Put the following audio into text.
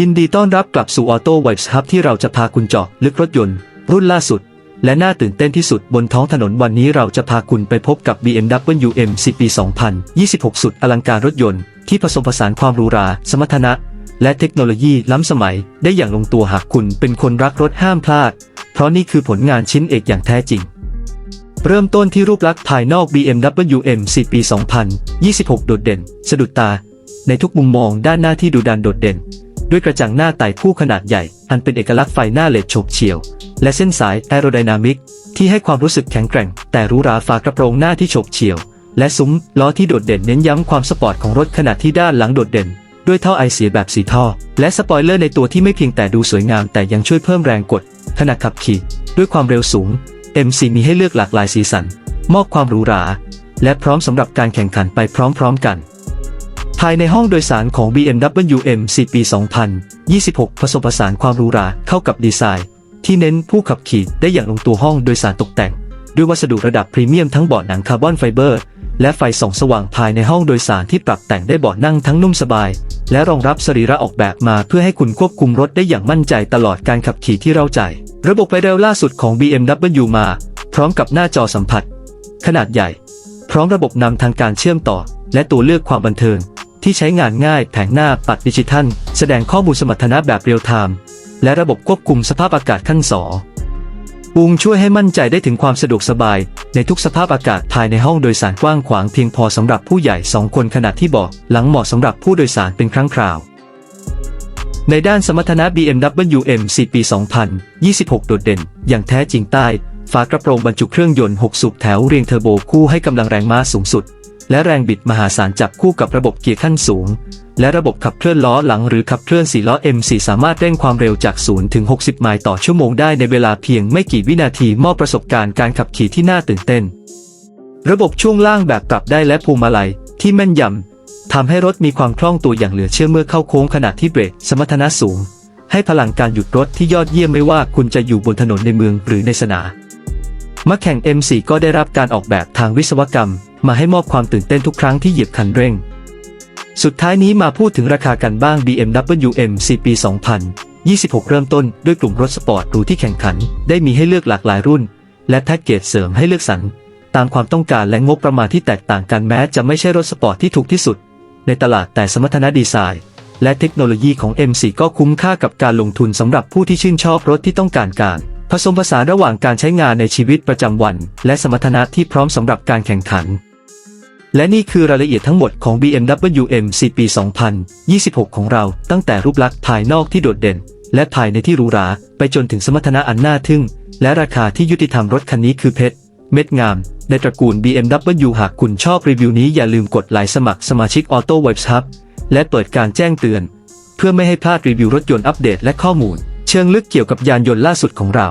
ยินดีต้อนรับกลับสู่ Auto Vibes Hub ที่เราจะพาคุณเจาะลึกรถยนต์ รุ่นล่าสุด และน่าตื่นเต้นที่สุดบนท้องถนนวันนี้เราจะพาคุณไปพบกับ BMW M10 ปี 2026 สุดอลังการรถยนต์ ที่ผสมผสานความหรูหรา สมรรถนะ และเทคโนโลยีล้ำสมัย ได้อย่างลงตัวหากคุณเป็นคนรักรถห้ามพลาด เพราะนี่คือผลงานชิ้นเอกอย่างแท้จริงเริ่มต้นที่รูปลักษณ์ภายนอก BMW M10 ปี 2026 โดดเด่น สะดุดตา ในทุกมุมมองด้านหน้าที่ดูดันโดดเด่น ด้วยกระจังหน้าไต่คู่ขนาดใหญ่ อันเป็นเอกลักษณ์ไฟหน้าเลดโฉบเฉียว และเส้นสายแอโรไดนามิก ที่ให้ความรู้สึกแข็งแกร่ง แต่หรูหราฝากระโปรงหน้าที่ฉบเฉียว และซุ้มล้อที่โดดเด่นเน้นย้ำความสปอร์ตของรถขณะที่ด้านหลังโดดเด่น ด้วยท่อไอเสียแบบสีท่อ และสปอยเลอร์ในตัวที่ไม่เพียงแต่ดูสวยงาม แต่ยังช่วยเพิ่มแรงกดขณะขับขี่ ด้วยความเร็วสูง MC มีให้เลือกหลากหลายสีสัน มอบความหรูหรา และพร้อมสำหรับการแข่งขันไปพร้อมๆกัน ภายในห้องโดยสารของ BMW M4 ปี 2026 ผสมผสานความหรูหราเข้ากับดีไซน์ ที่เน้นผู้ขับขี่ได้อย่างลงตัวห้องโดยสารตกแต่ง ด้วยวัสดุระดับพรีเมียมทั้งเบาะหนังคาร์บอนไฟเบอร์ และไฟส่องสว่างภายในห้องโดยสารที่ปรับแต่งได้เบาะนั่งทั้งนุ่มสบาย และรองรับสรีระออกแบบมาเพื่อให้คุณควบคุมรถได้อย่างมั่นใจตลอดการขับขี่ที่เราใจ ระบบไฟเร็วล่าสุดของ BMW มา พร้อมกับหน้าจอสัมผัส ขนาดใหญ่ พร้อมระบบนำทางการเชื่อมต่อ และตัวเลือกความบันเทิง ที่ใช้งานง่ายแผงหน้าปัดดิจิทัล แสดงข้อมูลสมรรถนะแบบเรียลไทม์และระบบควบคุมสภาพอากาศขั้นสอปูงช่วยให้มั่นใจได้ถึงความสะดวกสบาย ในทุกสภาพอากาศภายในห้องโดยสารกว้างขวางเพียงพอสำหรับผู้ใหญ่ 2 คนขณะที่เบาะหลังเหมาะสำหรับผู้โดยสารเป็นครั้งคราว ในด้านสมรรถนะ BMW M4 ปี 2026 โดดเด่น อย่างแท้จริงใต้ ฝากระโปรงบรรจุเครื่องยนต์ 6 สูบแถวเรียงเทอร์โบคู่ให้กำลังแรงม้าสูงสุด และแรงบิดมหาศาลจับคู่กับระบบเกียร์ขั้นสูง และระบบขับเคลื่อนล้อหลังหรือขับเคลื่อน4ล้อ M4 สามารถเร่งความเร็วจาก 0 ถึง 60 ไมล์ต่อชั่วโมงได้ในเวลาเพียงไม่กี่วินาทีมอบประสบการณ์การขับขี่ที่น่าตื่นเต้น ระบบช่วงล่างแบบปรับได้และพวงมาลัยที่แม่นยำทำให้รถมีความคล่องตัวอย่างเหลือเชื่อเมื่อเข้าโค้งขณะที่เบรกสมรรถนะสูง ให้พลังการหยุดรถที่ยอดเยี่ยมไม่ว่าคุณจะอยู่บนถนนในเมืองหรือในสนาม มาแข่ง M4 ก็ได้รับการออกแบบทางวิศวกรรม มาให้มอบความตื่นเต้นทุกครั้งที่เหยียบคันเร่ง สุดท้ายนี้มาพูดถึงราคากันบ้าง BMW M4 ปี 2026 เริ่มต้นด้วยกลุ่มรถสปอร์ตหรูที่แข่งขัน ได้มีให้เลือกหลากหลายรุ่น และแพ็กเกจเสริมให้เลือกสรรตามความต้องการและงบประมาณที่แตกต่างกันแม้จะไม่ใช่รถสปอร์ตที่ถูกที่สุด ในตลาดแต่สมรรถนะดีไซน์และเทคโนโลยีของ M4 ก็คุ้มค่ากับการลงทุนสำหรับผู้ที่ชื่นชอบรถที่ต้องการการ ผสมผสานระหว่างการใช้งานในชีวิตประจำวัน และสมรรถนะที่พร้อมสำหรับการแข่งขัน และนี่คือรายละเอียดทั้งหมดของ BMW M4 ปี 2026 ของเรา ตั้งแต่รูปลักษณ์ภายนอกที่โดดเด่น และภายในที่หรูหรา ไปจนถึงสมรรถนะอันน่าทึ่ง และราคาที่ยุติธรรมรถคันนี้คือเพชร เม็ดงาม ในตระกูล BMW หากคุณชอบรีวิวนี้อย่าลืมกดไลค์สมัครสมาชิก Auto Webs Hub และเปิดการแจ้งเตือน เพื่อไม่ให้พลาดรีวิวรถยนต์อัปเดตและข้อมูล เชิงลึกเกี่ยวกับยานยนต์ล่าสุดของเรา